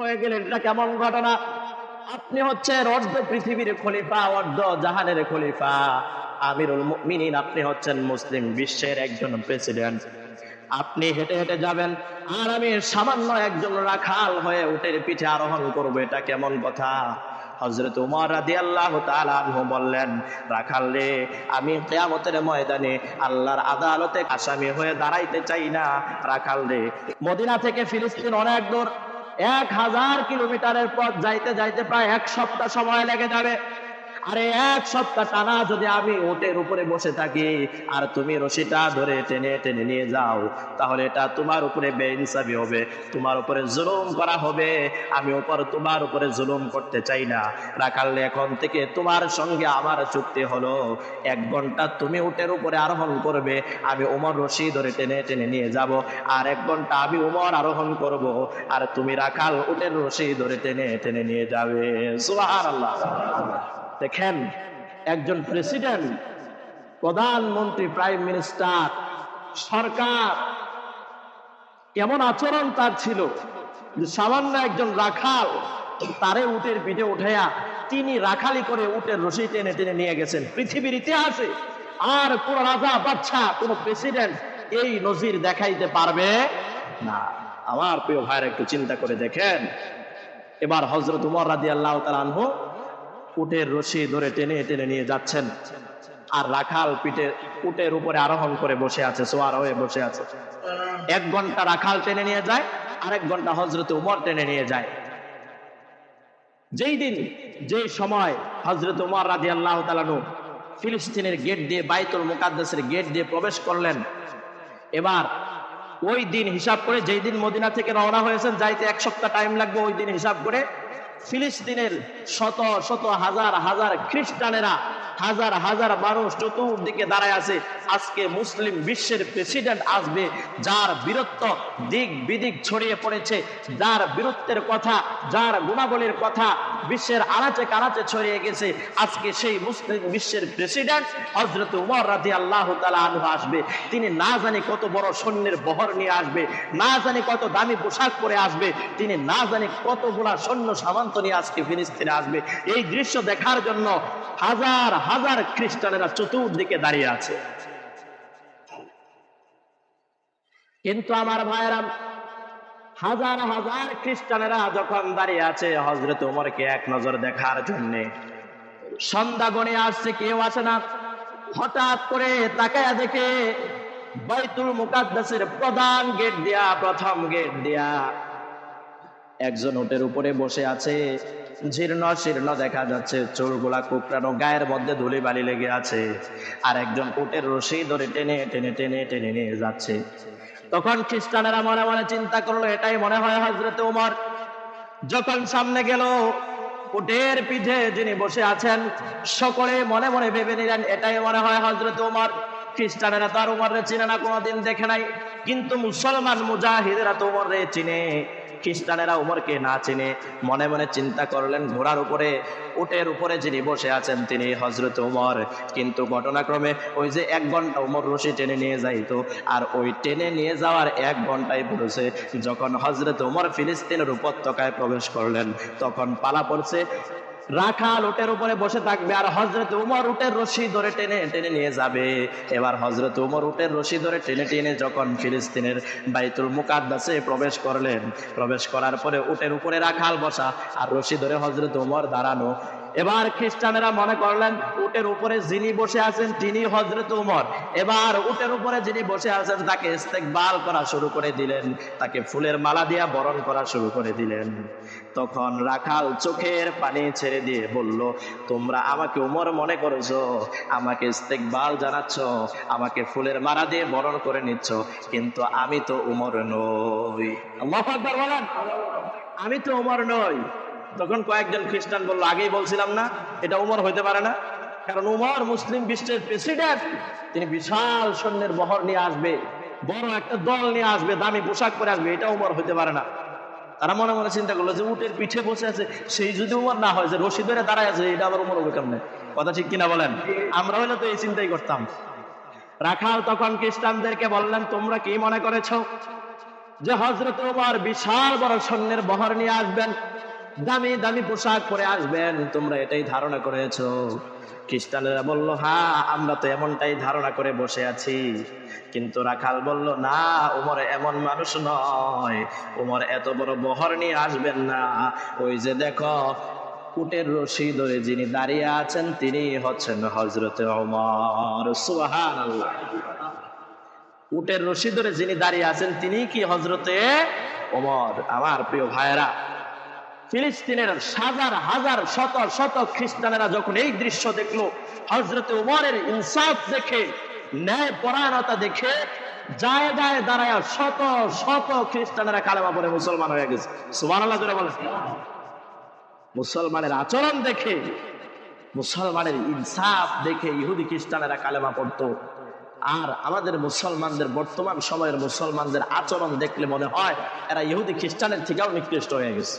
হয়ে গেলেন এটা কেমন ঘটনা? আপনি হচ্ছেন অর্ধ পৃথিবীর খলিফা, অর্ধ জাহানের খলিফা। আমিরুল মুমিনিন, আপনি হচ্ছেন মুসলিম বিশ্বের একজন প্রেসিডেন্ট। আপনি হেঁটে হেঁটে যাবেন, আর আমি সামান্য একজন রাখাল হয়ে উটের পিঠে আরোহণ করব, এটা কেমন কথা? হজরত উমর রাদি আল্লাহ তালু বললেন, রাখাল রে, আমি কেয়ামতের ময়দানে আল্লাহর আদালতে আসামি হয়ে দাঁড়াইতে চাই না, রাখাল রে। মদিনা থেকে ফিলিস্তিন অনেক দূর। এক হাজার কিলোমিটারের পথ যাইতে যাইতে প্রায় এক সপ্তাহ সময় লেগে যাবে। আরে এক সপ্তাহ টানা যদি আমি ওটের উপরে বসে থাকি, আর তুমি রশিটা ধরে টেনে টেনে নিয়ে যাও, তাহলে এটা তোমার উপরে বেইনসাবি হবে, তোমার উপরে জুলুম করা হবে। আমি উপর তোমার উপরে জুলুম করতে চাই না। রাখালে এখন থেকে তোমার সঙ্গে আমার চুক্তি হলো। এক ঘণ্টা তুমি উটের উপরে আরোহণ করবে, আমি উমর রশি ধরে টেনে টেনে নিয়ে যাব, আর এক ঘণ্টা আমি উমর আরোহণ করব, আর তুমি রাখাল উটের রশি ধরে টেনে টেনে নিয়ে যাবে। সুবহানাল্লাহ। দেখেন, একজন প্রেসিডেন্ট প্রধানমন্ত্রী প্রাইম মিনিস্টার সরকার, কেমন আচরণ তার ছিল? সামান্য একজন রাখাল, তারে উটের পিঠে উঠাইয়া তিনি রাখালি করে উটের রশি টেনে টেনে নিয়ে গেছেন। পৃথিবীর ইতিহাসে আর কোন রাজা বাচ্চা কোন প্রেসিডেন্ট এই নজির দেখাইতে পারবে না। আমার প্রিয় ভাইয়ের, একটু চিন্তা করে দেখেন। এবার হজরত উমর রাদি আল্লাহ তালানহ উটের রশি ধরে টেনে টেনে নিয়ে যাচ্ছেন। আর রাখাল পিঠে উটের উপরে আরোহণ করে বসে আছে, সোয়ার হয়ে বসে আছে। এক ঘণ্টা রাখাল টেনে নিয়ে যায়, আরেক ঘণ্টা হজরত উমর টেনে নিয়ে যায়। যেই দিন, যেই সময় হজরত উমর রাজি আল্লাহ তালানু ফিলিস্তিনের গেট দিয়ে, বাইতুল মুকাদ্দাসের গেট দিয়ে প্রবেশ করলেন, এবার ওই দিন হিসাব করে যেই দিন মদিনা থেকে রওনা হয়েছেন, যাইতে এক সপ্তাহ টাইম লাগবে, ওই দিন হিসাব করে ফিলিস্তিনের শত শত হাজার হাজার খ্রিস্টানেরা, হাজার হাজার মানুষ চতুর্দিকে দাঁড়ায় আছে। আজকে মুসলিম বিশ্বের প্রেসিডেন্ট আসবে, যার বীরত্ব দিক বিদিক ছড়িয়ে পড়েছে, যার বীরত্বের কথা, যার গুণাবলীর কথা বিশ্বের আনাচে কানাচে ছড়িয়ে গেছে। আজকে সেই মুসলিম বিশ্বের প্রেসিডেন্ট হজরত উমর রাজি আল্লাহ আনহু আসবে। তিনি না জানি কত বড় সৈন্যের বহর নিয়ে আসবে, না জানি কত দামি পোশাক পরে আসবে, তিনি না জানি কতগুলা সৈন্য সামান্ত নিয়ে আজকে ফিলিস্তিনে আসবে। এই দৃশ্য দেখার জন্য হাজার হাজার খ্রিস্টানেরা চতুর্দিকে দাঁড়িয়ে আছে। কিন্তু আমার ভাইয়েরা হাজার হাজার খ্রিস্টানেরা যখন দাঁড়িয়ে আছে হজরত উমরকে এক নজর দেখার জন্য। সন্ধ্যা গণে আসছে, কেউ আসে না। হঠাৎ করে তাকায়া দেখে বাইতুল মুকাদ্দাসের প্রধান গেট দিয়া, প্রথম গেট দিয়া। একজন ওটের উপরে বসে আছে। জীর্ণ শীর্ণ দেখা যাচ্ছে চোরগুলা কুকরানো গায়ের মধ্যে ধুলি বালি লেগে আছে। আর একজন উটের রশি ধরে টেনে টেনে টেনে টেনে নিয়ে যাচ্ছে। তখন খ্রিস্টানেরা মনে মনে চিন্তা করল, এটাই মনে হয় হজরত উমর। যখন সামনে গেল, উটের পিঠে যিনি বসে আছেন, সকলে মনে মনে ভেবে নিলেন, এটাই মনে হয় হজরত উমর। খ্রিস্টানেরা তার উমরে চিনে না, কোনোদিন দেখে নাই। কিন্তু মুসলমান মুজাহিদেরা তো উমরে চিনে। খ্রিস্টানেরা উমরকে না চিনে, মনে মনে চিন্তা করলেন, ঘোড়ার উপরে, উটের উপরে যিনি বসে আছেন তিনি হজরত উমর। কিন্তু ঘটনাক্রমে ওই যে এক ঘণ্টা উমর রশি টেনে নিয়ে যাইতো, আর ওই টেনে নিয়ে যাওয়ার এক ঘন্টায় পড়েছে, যখন হজরত উমর ফিলিস্তিনের উপত্যকায় প্রবেশ করলেন, তখন পালা পড়ছে রাখাল উটের উপরে বসে থাকবে আর হজরত উমর উটের রশি ধরে টেনে টেনে নিয়ে যাবে। এবার হজরত উমর উটের রশি ধরে টেনে টেনে যখন ফিলিস্তিনের বাইতুল মুকাদ্দাসে প্রবেশ করলেন, প্রবেশ করার পরে উটের উপরে রাখাল বসা আর রশি ধরে হজরত উমর দাঁড়ানো। এবার খ্রিস্টানেরা মনে করলেন উটের উপরে যিনি বসে আছেন তিনি হজরত উমর। এবার উটের উপরে যিনি বসে আছেন তাকে ইস্তেকবাল করা শুরু করে দিলেন তাকে ফুলের মালা দিয়া বরণ করা শুরু করে দিলেন। তখন রাখাল চোখের পানি ছেড়ে দিয়ে বলল তোমরা আমাকে উমর মনে করেছ আমাকে ইস্তেকবাল জানাচ্ছ আমাকে ফুলের মালা দিয়ে বরণ করে নিচ্ছ কিন্তু আমি তো উমর নই। আল্লাহু আকবার বলেন। আমি তো উমর নই। তখন কয়েকজন খ্রিস্টান বলল, আগেই বলছিলাম না, এটা উমর হইতে পারে না। কারণ উমর মুসলিম বিশ্বের প্রেসিডেন্ট। তিনি বিশাল সৈন্যের বহর নিয়ে আসবে, বড় একটা দল নিয়ে আসবে, দামি পোশাক পরে আসবে, এটা উমর হইতে পারে না। তারা মনে মনে চিন্তা করল যে উটের পিঠে বসে আছে, সেই যদি উমর না হয় যে রশি ধরে দাঁড়ায় আছে, এটা আবার উমর হবে কেমনে? কথা ঠিক কিনা বলেন? আমরা হলে তো এই চিন্তাই করতাম। রাখাল তখন খ্রিস্টানদেরকে বললেন, তোমরা কি মনে করেছ যে হজরত ওমর বিশাল বড় সৈন্যের বহর নিয়ে আসবেন? দামি দামি পোশাক পরে আসবেন, তোমরা এটাই ধারণা করেছ। খ্রিস্টানেরা বলল হ্যাঁ আমরা তো এমনটাই ধারণা করে বসে আছি। কিন্তু রাখাল বলল, না, উমর এমন মানুষ নয়। উমর এত বড় বহর নিয়ে আসবেন না। ওই যে দেখো, উটের রশি ধরে যিনি দাঁড়িয়ে আছেন, তিনি হচ্ছেন হজরতে অমর আল্লাহ উটের রশি ধরে যিনি দাঁড়িয়ে আছেন, তিনি কি হজরতে ওমর আমার প্রিয় ভাইয়েরা ফিলিস্তিনের হাজার হাজার, শত শত খ্রিস্টানেরা যখন এই দৃশ্য দেখল হজরত উমরের ইনসাফ দেখে ন্যায় পরায়ণতা দেখে, যায় দাঁড়ায় শত শত খ্রিস্টানেরা কালেমা পরে মুসলমান হয়ে গেছে। সুমান আল্লাহ করে বলে মুসলমানের আচরণ দেখে, মুসলমানের ইনসাফ দেখে ইহুদি খ্রিস্টানেরা কালেমা পড়তো। আর আমাদের মুসলমানদের বর্তমান সময়ের মুসলমানদের আচরণ দেখলে মনে হয়, এরা ইহুদি খ্রিস্টানের থেকেও নিকৃষ্ট হয়ে গেছে।